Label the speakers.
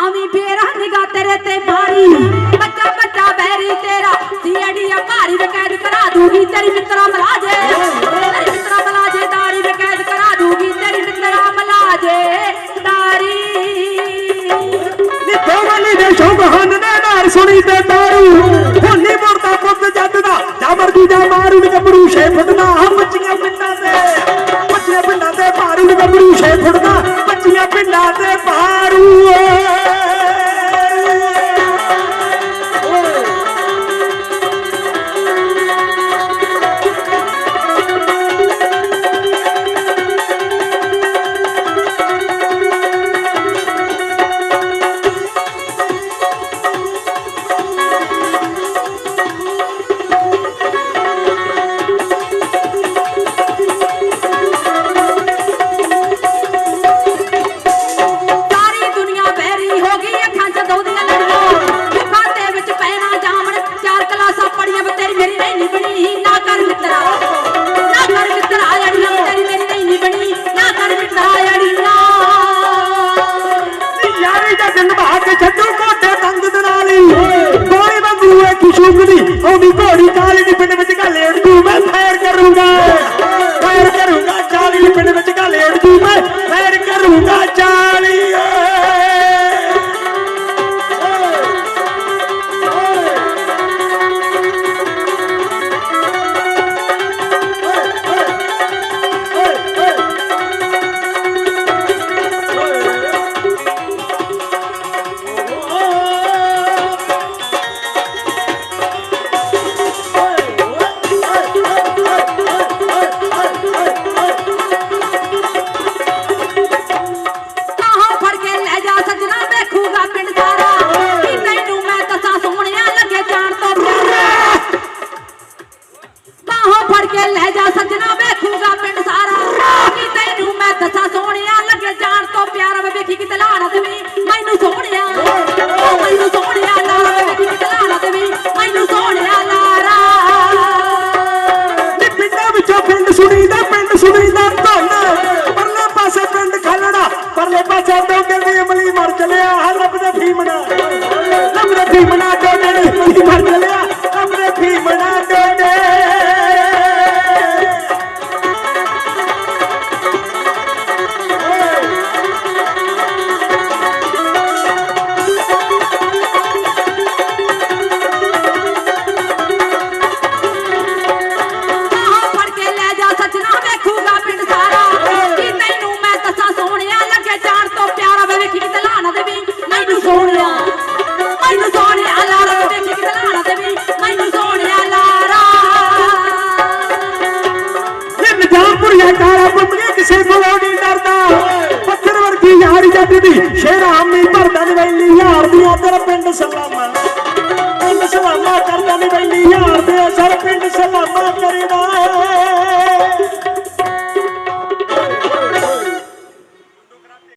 Speaker 1: ਭਾਵੇਂ ਬੇਰਾ ਨਿਗਾ ਤੇਰੇ ਤੇ ਭਾਰੀ ਬੱਚਾ ਬੱਚਾ ਬਹਿਰੀ ਤੇਰਾ ਸੀੜੀਆਂ ਭਾਰੀ ਵਕੈਦ ਕਰਾ ਦੂਗੀ, ਤੇਰੀ ਮਿੱਤਰਾ ਮਲਾਜੇ। ਤੇਰੀ ਮਿੱਤਰਾ ਮਲਾਜੇ ਦਾੜੀ ਵਕੈਦ ਕਰਾ ਦੂਗੀ, ਤੇਰੀ ਮਿੱਤਰਾ ਮਲਾਜੇ। ਦਾੜੀ
Speaker 2: ਨੀ ਦੋਵਲੀ ਦੇ ਸ਼ੋਭ ਹਨ ਨੇ ਨਾਰ ਸੁਣੀ ਤੇ ਦਾਰੂ ਹੋਲੀ ਮਰਦਾ ਪੁੱਤ ਜੱਟ ਦਾ ਜਾ ਮਰਦੀ ਜਾ ਮਾਰੂ ਨੇ ਗੱਭਰੂ, ਛੇ ਫੁੱਟ ਦਾ ਬੱਚੀਆਂ ਪਿੰਡਾਂ ਤੇ। ਬੱਚੀਆਂ ਪਿੰਡਾਂ ਤੇ ਮਾਰੂ ਨੇ ਗੱਭਰੂ, ਛੇ ਫੁੱਟ ਦਾ ਬੱਚੀਆਂ ਪਿੰਡਾਂ ਤੇ ਮਾਰੂ
Speaker 1: ਫੜ ਜਾ ਸੱਜਣਾ ਵੇਖੂਗਾ ਪਿੰਡ ਸਾਰਾ। ਕਿ ਤੈਨੂੰ ਮੈਂ ਦੱਸਾਂ ਸੋਹਣਿਆ? ਲੱਗੇ ਜਾਣ ਤੋਂ ਪਿਆਰਾ ਵੇ ਵੇਖੀ ਕਿਤੇ ਲਾਣਾ ਦੇਵੀ ਮੈਨੂੰ ਸੋਹਣਿਆ ਮੈਨੂੰ ਸੋਹਣਿਆ ਲਾਰਾ ਵੇ ਵੇਖੀ ਕਿਤੇ ਲਾਣਾ ਦੇਵੀ ਮੈਨੂੰ ਸੋਹਣਿਆ ਲਾਰਾ
Speaker 2: ਨੀ ਪਿੰਡਾਂ ਵਿੱਚੋਂ ਪਿੰਡ ਸੁਣੀਦਾ ਪਿੰਡ ਸੁਣੀਦਾ ਧੰਨ ਪਰਲੇ ਪਾਸੇ ਪਿੰਡ ਖਾਲੜਾ, ਪਰਲੇ ਪਾਸੇ ਡੋਡੇ ਦੀ। ਸ਼ੇਰਾ ਆਮੀ ਭਰਦਾ ਨੀ ਵੈਲੀ ਯਾਰ ਦੀਆਂ ਤੇਰਾ ਪਿੰਡ ਸਲਾਮਾ। ਪਿੰਡ ਸਲਾਮਾ ਕਰਦਾ ਨੀ ਵੈਲੀ ਯਾਰ